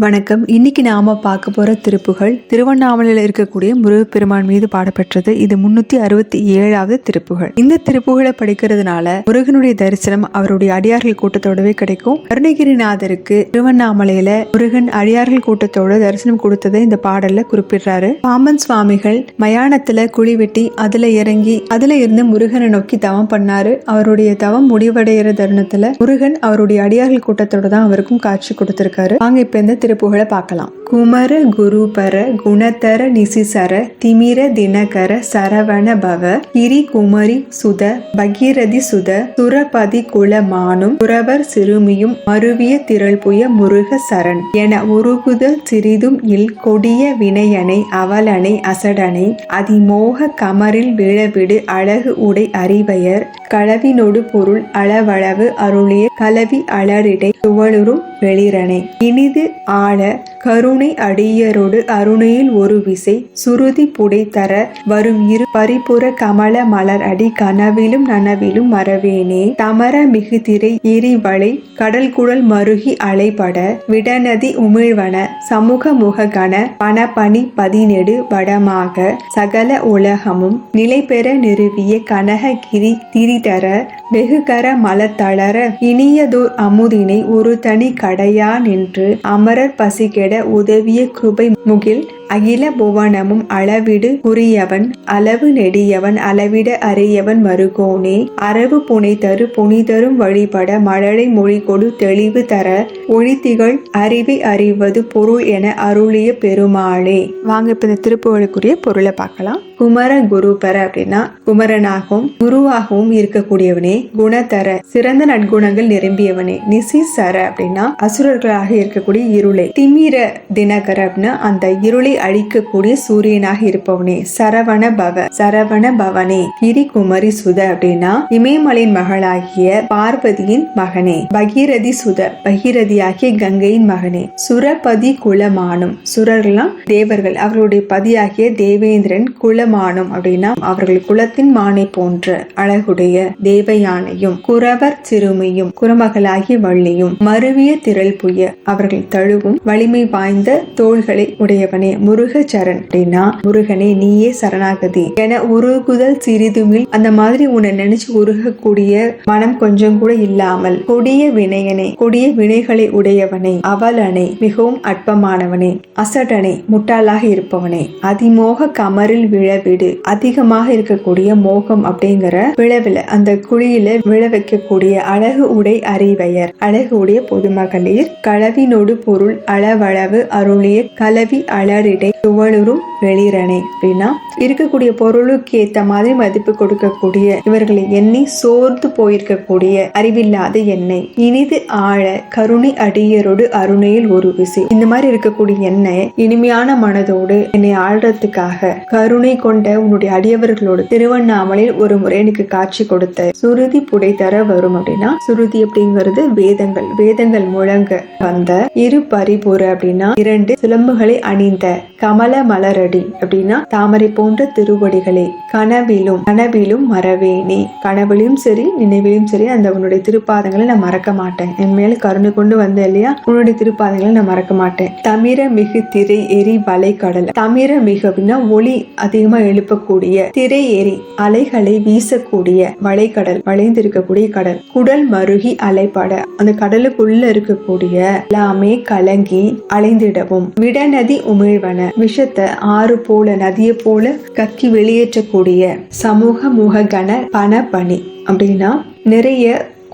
வணக்கம். இன்னைக்கு நாம பார்க்க போற திருப்புகள் திருவண்ணாமலையில் இருக்கக்கூடிய முருகப்பெருமான் மீது பாடப்பெற்றது இது முன்னூத்தி அறுபத்தி ஏழாவது திருப்புகள். இந்த திருப்புகளை படிக்கிறதுனால முருகனுடைய தரிசனம் அவருடைய அடியார்கள் கூட்டத்தோடவே கிடைக்கும். அருணகிரிநாதருக்கு திருவண்ணாமலையில முருகன் அடியார்கள் கூட்டத்தோட தரிசனம் கொடுத்ததை இந்த பாடல்ல குறிப்பிடுறாரு. பாமன் சுவாமிகள் மயானத்துல குழி வெட்டி அதுல இறங்கி அதுல இருந்து முருகனை நோக்கி தவம் பண்ணாரு. அவருடைய தவம் முடிவடைகிற தருணத்துல முருகன் அவருடைய அடியார்கள் கூட்டத்தோட தான் அவருக்கும் காட்சி கொடுத்திருக்காரு. வாங்க இப்ப இந்த திருப்புகழை பார்க்கலாம். குமர குருபர குணதர நிசிசர திமிர தினகர சரவண பவ கிரி குமரி சுத பகீரதி சுத துரபதி குல மானும் குரவர் சிறுமியும் மருவிய திரள்புய முருக சரண் என உருகுதல் சிறிதும் இல் கொடிய வினையனை அவலனை அசடனை அதிமோக கமரில் விழவிடு அழகு உடை அறிவையர் களவினொடு பொருள் அளவளவு அருளிய கலவி அலரிடை துவளுரும் வெளிரனை இனிது ஆள கருணை அடியரோடு அருணையில் ஒரு விசை சுருதி புடை தர வரும் இரு பரிபுற கமல மலர் அடி கனவிலும் நனவிலும் மறவேனே. தமர மிகு திரை எரிவளை கடல் குழல் மருகி அலைபட விடநதி உமிழ்வன சமூக முககன பணபணி பதினெடு வடமாக சகல உலகமும் நிலை பெற நிறுவிய கனககிரி திரிதர வெகுகர மலத்தளர இனியதோர் அமுதினை ஒரு தனி கடையா நின்று அமரர் பசிகெட உதவிய கிருபை முகில் அகில புவனமும் அளவிடு குறியவன் அளவு நெடியவன் அளவிட அறியவன் மருகோனே அரவு புனை தரு புனிதரும் வழிபட மழலை மொழி கொடு தெளிவு தர. ஒளித்திகள் அறிவை அறிவது பொருள் என அருளிய பெருமாளே. வாங்க இப்ப இந்த திருப்புகளுக்குரிய பொருளை பார்க்கலாம். குமர குருபர அப்படின்னா குமரனாகவும் குருவாகவும் இருக்கக்கூடியவனே குணதர சிறந்த நற்குணங்கள் நிரம்பியவனே. நிசிசர அப்படின்னா அசுரர்களாக இருக்கக்கூடிய இருளை. திமிர தினகர அப்படின்னா அந்த இருளை அழிக்கக்கூடிய சூரியனாக இருப்பவனே. சரவண பவ சரவண பவனே. கிரி குமரி சுத அப்படின்னா இமயமலையின் மகளாகிய பார்வதியின் மகனே. பகீரதி சுத பகீரதியாகிய கங்கையின் மகனே. சுரபதி குலமானும் சுரர்லாம் தேவர்கள். அவர்களுடைய பதியாகிய தேவேந்திரன் குலமானும் அப்படின்னா அவர்கள் குலத்தின் மானை போன்ற அழகுடைய தேவயானையும் குறவர் சிறுமியும் குரமகளாகிய வள்ளியும் மருவிய திரள் புய அவர்கள் தழுவும் வலிமை வாய்ந்த தோள்களை உடையவனே. சரண் அப்படின்னா முருகனே நீயே சரணாகதி என உருகுதல் சிறிதுமில் அந்த மாதிரி உன்னை நினைச்சு உருகக்கூடிய மனம் கொஞ்சம் கூட இல்லாமல் கொடிய வினையனே கொடிய வினைகளை உடையவனே அவலனை மிகவும் அற்பமானவனே அசடனை முட்டாளாக இருப்பவனே அதிமோக கமரில் விழவிடு அதிகமாக இருக்கக்கூடிய மோகம் அப்படிங்கிற விழவில அந்த குழியில விழ வைக்கக்கூடிய அழகு உடை அறிவையர் அழகு உடைய பொதுமகளிர் களவினொடு பொருள் அளவளவு அருளிய கலவி அலரிடை துவளுறும் வெளிரணை. அப்படின்னா இருக்கக்கூடிய பொருளுக்கு ஏத்த மாதிரி மதிப்பு கொடுக்கக்கூடிய இவர்களை எண்ணி சோர்ந்து போயிருக்கக்கூடிய அறிவில்லாத எண்ணெய். இனிது ஆழ கருணை அடியரோடு அருணையில் ஒரு விசை. இந்த மாதிரி இருக்கக்கூடிய எண்ணெய் இனிமையான மனதோடு என்னை ஆள்றதுக்காக கருணை கொண்ட உன்னுடைய அடியவர்களோடு திருவண்ணாமலையில் ஒரு முறை எனக்கு காட்சி கொடுத்த சுருதி புடை தர வரும் அப்படின்னா சுருதி அப்படிங்கிறது வேதங்கள். வேதங்கள் முழங்க வந்த இரு பரிபுற அப்படின்னா இரண்டு சிலம்புகளை அணிந்த கமல மலரடி அப்படின்னா தாமரை போன்ற திருவடிகளை கனவிலும் கனவிலும் மறவேனே. கனவிலும் சரி நினைவிலும் சரி அந்த உன்னுடைய திருப்பாதங்களை நான் மறக்க மாட்டேன். என் மேல கருணை கொண்டு வந்த இல்லையா? உன்னுடைய திருப்பாதங்களை நான் மறக்க மாட்டேன். தமிர மிகு திரை எரி வலை கடல். தமிர மிகு அப்படின்னா ஒளி அதிகமா எழுப்பக்கூடிய திரை எரி அலைகளை வீசக்கூடிய வளைக்கடல் வளைந்திருக்கக்கூடிய கடல். குடல் மருகி அலைப்பட அந்த கடலுக்குள்ள இருக்கக்கூடிய எல்லாமே கலங்கி அலைந்திடவும். விடநதி உமிழ்வன. விஷத்தை ஆறு போல நதியை போல கக்கி வெளியேற்றக்கூடிய சமூக முககன பண பணி அப்படின்னா நிறைய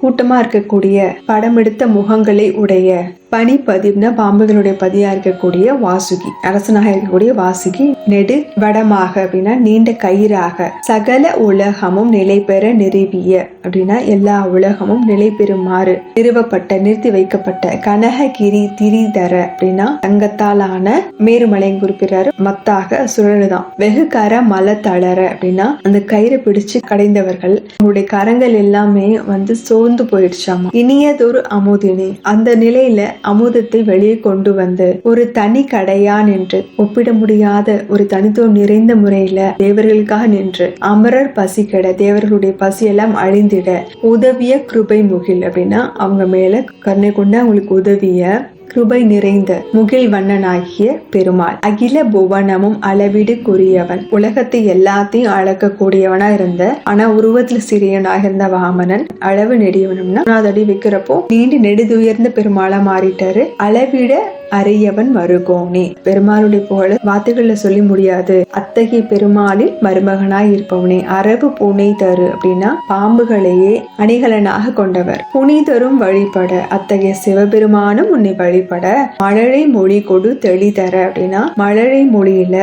கூட்டமா இருக்கக்கூடிய படம் எடுத்த முகங்களை உடைய பனி பதிவுனா பாம்புகளுடைய பதியா இருக்கக்கூடிய வாசுகி அரசனாக இருக்கக்கூடிய வாசுகி நெடு வடமாக அப்படின்னா நீண்ட கயிறாக சகல உலகமும் நிலை பெற நிறுவிய அப்படின்னா எல்லா உலகமும் நிலை பெறுமாறு நிறுவப்பட்ட நிறுத்தி வைக்கப்பட்ட கனககிரி திரிதர அப்படின்னா தங்கத்தால் ஆன மேருமலையும் குறிப்பிடுறாரு. மத்தாக சுழலுதான். வெகு கர மல தளர அப்படின்னா அந்த கயிறை பிடிச்சு கடைந்தவர்கள் அவங்களுடைய கரங்கள் எல்லாமே வந்து சோர்ந்து போயிடுச்சாமா? இனியதொரு அமுதினி. அந்த நிலையில அமுதத்தை வெளியே கொண்டு வந்து ஒரு தனி கடையான் என்று ஒப்பிட முடியாத ஒரு தனித்துவம் நிறைந்த முறையில தேவர்களுக்காக நின்று அமரர் பசி கெட தேவர்களுடைய பசி எல்லாம் அழிந்திட உதவிய கிருபை முகில் அப்படின்னா அவங்க மேல கருணை கொண்டு அவங்களுக்கு உதவிய கிருபை நிறைந்த முகில் வண்ணனாகிய பெருமாள். அகில புவனமும் அளவிடுக்குரியவன் உலகத்தை எல்லாத்தையும் அளக்கக்கூடியவனா இருந்த ஆனா உருவத்துல சிறியனாக இருந்த வாமனன் அளவு நெடியவனும்னா அதடி அடி வைக்கிறப்போ நீண்டு நெடுதுயர்ந்த பெருமாளா மாறிட்டாரு. அளவிட அரியவன் வருகோனே பெருமாளுடைய புகழ வார்த்தைகள்ல சொல்லி முடியாது. அத்தகைய பெருமாளில் மருமகனாய் இருப்பவனே அரபு புனை தரு அப்படின்னா பாம்புகளையே அணிகலனாக கொண்டவர். புனிதரும் வழிபட அத்தகைய சிவபெருமானும் உன்னை வழிபட மழலை மொழி கொடு தெளிதர அப்படின்னா மழலை மொழியில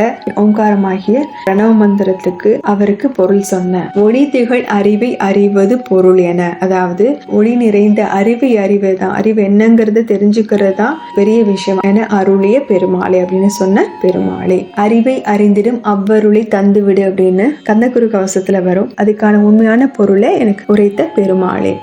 ஓங்காரமாகிய பிரணவ மந்திரத்துக்கு அவருக்கு பொருள் சொன்ன. ஒளி திகழ் அறிவை அறிவது பொருள் என. அதாவது ஒளி நிறைந்த அறிவை அறிவதுதான் அறிவு என்னங்கிறத தெரிஞ்சுக்கிறது தான் பெரிய விஷயம் என அருளிய பெருமாளே அப்படின்னு சொன்ன பெருமாளே. அறிவை அறிந்திடும் அவ்வருளை தந்துவிடு அப்படின்னு கந்தகுரு கவசத்துல வரும். அதுக்கான உண்மையான பொருளை எனக்கு உரைத்த பெருமாளே.